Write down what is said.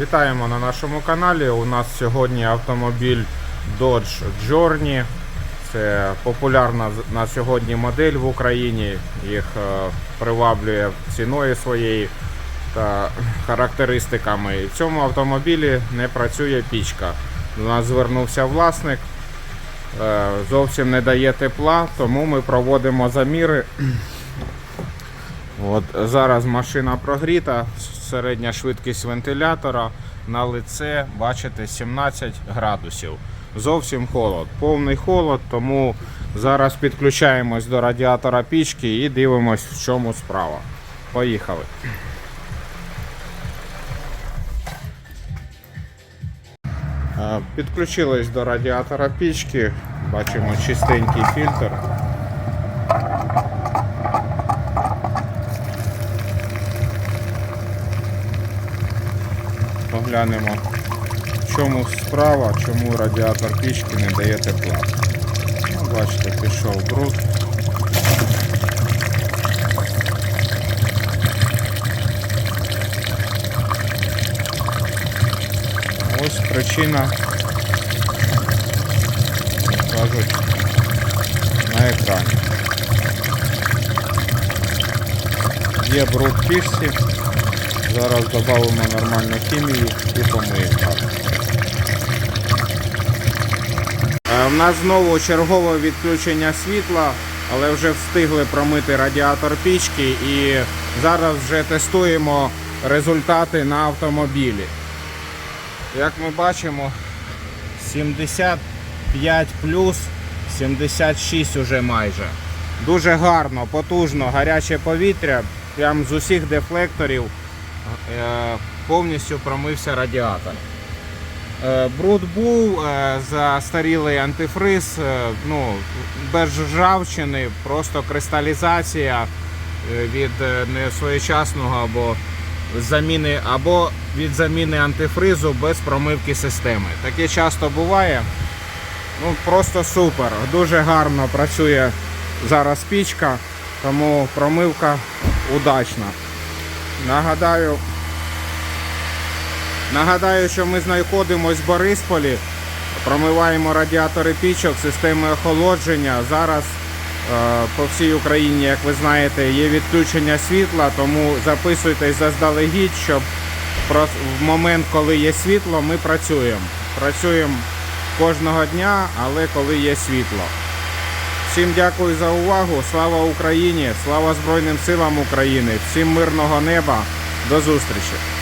Вітаємо на нашому каналі. У нас сьогодні автомобіль Dodge Journey. Це популярна на сьогодні модель в Україні. Їх е, приваблює ціною своєю та характеристиками. І в цьому автомобілі не працює пічка. До нас звернувся власник. е, Зовсім не дає тепла, тому ми проводимо заміри. От зараз машина прогріта, середня швидкість вентилятора на лице, бачите, 17 градусів. Зовсім холод, повний холод, тому зараз підключаємось до радіатора пічки і дивимось, в чому справа. Поїхали. Е, Підключились до радіатора пічки, бачимо чистенький фільтр. Поглянемо, в чому справа, чому радіатор пічки не дає тепла. Ну, бачите, пішов бруд. Ось причина, кажуть, на екрані. Є бруд пічці. Зараз додамо нормальну хімію і помиємо. Е, У нас знову чергове відключення світла, але вже встигли промити радіатор пічки і зараз вже тестуємо результати на автомобілі. Як ми бачимо, 75 плюс, 76 уже майже. Дуже гарно, потужно, гаряче повітря, прям з усіх дефлекторів е, повністю промився радіатор. Е, Бруд був, е, застарілий антифриз, е, ну, без ржавчини, просто кристалізація е, від е, несвоєчасного або заміни, або від заміни антифризу без промивки системи. Таке часто буває. Ну, просто супер. Дуже гарно працює зараз пічка, тому промивка удачна. Нагадаю, нагадаю, що ми знаходимося в Борисполі, промиваємо радіатори пічок, системи охолодження. Зараз е, по всій Україні, як ви знаєте, є відключення світла, тому записуйтесь заздалегідь, щоб в момент, коли є світло, ми працюємо. Працюємо кожного дня, але коли є світло. Всім дякую за увагу. Слава Україні! Слава Збройним силам України! Всім мирного неба! До зустрічі!